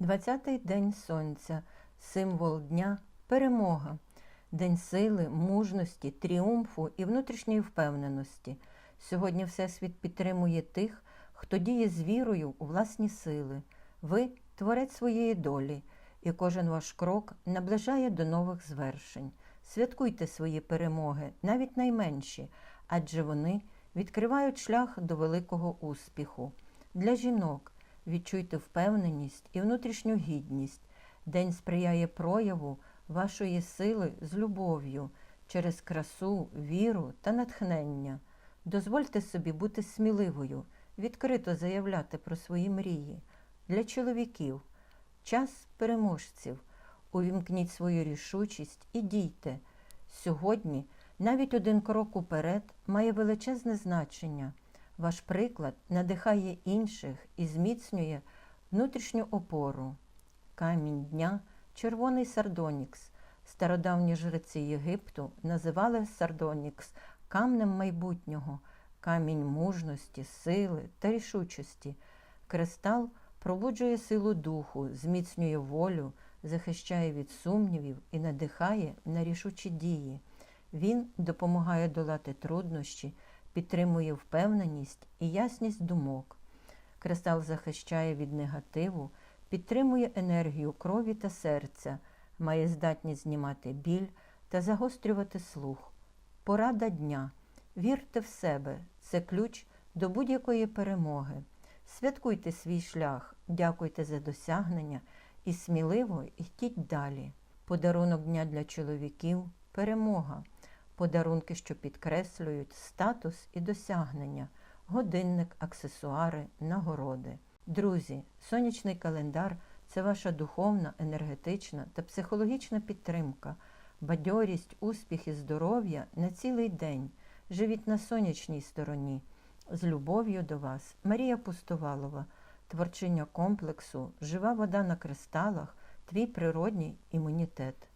20-й день сонця, символ дня перемога, день сили, мужності, тріумфу і внутрішньої впевненості. Сьогодні Всесвіт підтримує тих, хто діє з вірою у власні сили. Ви творець своєї долі, і кожен ваш крок наближає до нових звершень. Святкуйте свої перемоги, навіть найменші, адже вони відкривають шлях до великого успіху. Для жінок відчуйте впевненість і внутрішню гідність. День сприяє прояву вашої сили з любов'ю через красу, віру та натхнення. Дозвольте собі бути сміливою, відкрито заявляти про свої мрії. Для чоловіків час переможців. Увімкніть свою рішучість і дійте. Сьогодні навіть один крок уперед має величезне значення. Ваш приклад надихає інших і зміцнює внутрішню опору. Камінь дня червоний сардонікс. Стародавні жреці Єгипту називали сардонікс камнем майбутнього, камінь мужності, сили та рішучості. Кристал пробуджує силу духу, зміцнює волю, захищає від сумнівів і надихає на рішучі дії. Він допомагає долати труднощі, підтримує впевненість і ясність думок. Кристал захищає від негативу, підтримує енергію крові та серця, має здатність знімати біль та загострювати слух. Порада дня. Вірте в себе, це ключ до будь-якої перемоги. Святкуйте свій шлях, дякуйте за досягнення і сміливо йдіть далі. Подарунок дня для чоловіків перемога. Подарунки, що підкреслюють статус і досягнення, годинник, аксесуари, нагороди. Друзі, сонячний календар це ваша духовна, енергетична та психологічна підтримка, бадьорість, успіх і здоров'я на цілий день. Живіть на сонячній стороні. З любов'ю до вас, Марія Пустовалова, творчиня комплексу, жива вода на кристалах, твій природній імунітет.